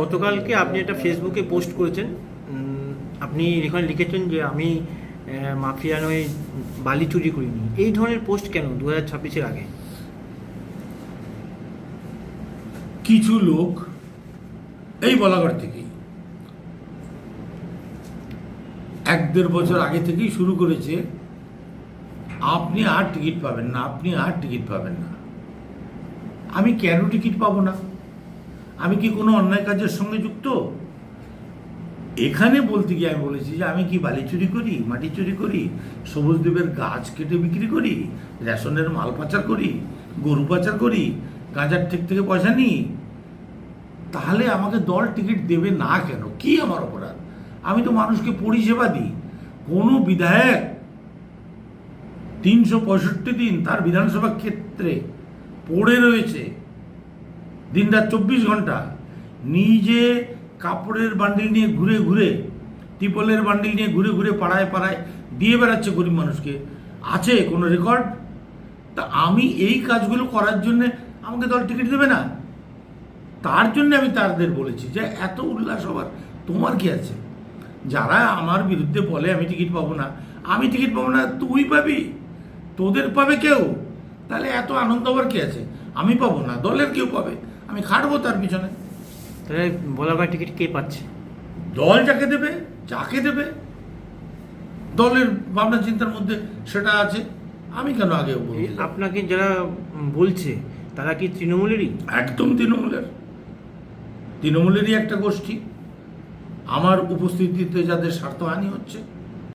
গতকালকে আপনি একটা ফেসবুকে পোস্ট করেছেন আপনি এখানে লিখেছেন যে আমি মাফিয়া নয়, বালি চুরি করিনি। এই ধরনের পোস্ট কেন দু হাজার ছাব্বিশের আগে? কিছু লোক এই বলাগড় থেকেই, এক দেড় বছর আগে থেকেই শুরু করেছে, আপনি আর টিকিট পাবেন না, আপনি আর টিকিট পাবেন না। আমি কেন টিকিট পাবো না? আমি কি কোনো অন্যায় কাজের সঙ্গে যুক্ত? এখানে বলতে গিয়ে আমি বলেছি যে আমি কি বালি চুরি করি, মাটি চুরি করি, সবুজ দ্বীপের গাছ কেটে বিক্রি করি, রেশনের মাল পাচার করি, গরু পাচার করি, গাঁজার ঠিক থেকে পয়সা নিই? তাহলে আমাকে দল টিকিট দেবে না কেন? কি আমার অপরাধ? আমি তো মানুষকে পরিষেবা দিই। কোনো বিধায়ক তিনশো পঁয়ষট্টি দিন তার বিধানসভা ক্ষেত্রে পড়ে রয়েছে। দিনরাত চব্বিশ ঘণ্টা নিজে কাপড়ের বান্ডিল নিয়ে ঘুরে ঘুরে, টিপলের বান্ডিল নিয়ে ঘুরে ঘুরে পাড়ায় পাড়ায় দিয়ে বেড়াচ্ছে গরিব মানুষকে। আছে কোনো রেকর্ড তা আমি এই কাজগুলো করার জন্য আমাকে দল টিকিট দেবে না। তার জন্য আমি তাদের বলেছি যে এত উল্লাস হবার, তোমার কি আছে? যারা আমার বিরুদ্ধে বলে আমি টিকিট পাবো না, আমি টিকিট পাবো না, তুই পাবি, তোদের পাবে কেউ? তাহলে এত আনন্দ হবার কি আছে? আমি পাবো না দলের কেউ পাবে। আমি খাটবো তার পিছনে। তাহলে টিকিট কে পাচ্ছে? দল যাকে দেবে যাকে দেবে দলের ভাবনা চিন্তার মধ্যে সেটা আছে। আমি কেন আগে আপনাকে যারা বলছে তারা কি তৃণমূলেরই? একদম তৃণমূলের। তৃণমূলেরই একটা গোষ্ঠী। আমার উপস্থিতিতে যাদের স্বার্থহানি হচ্ছে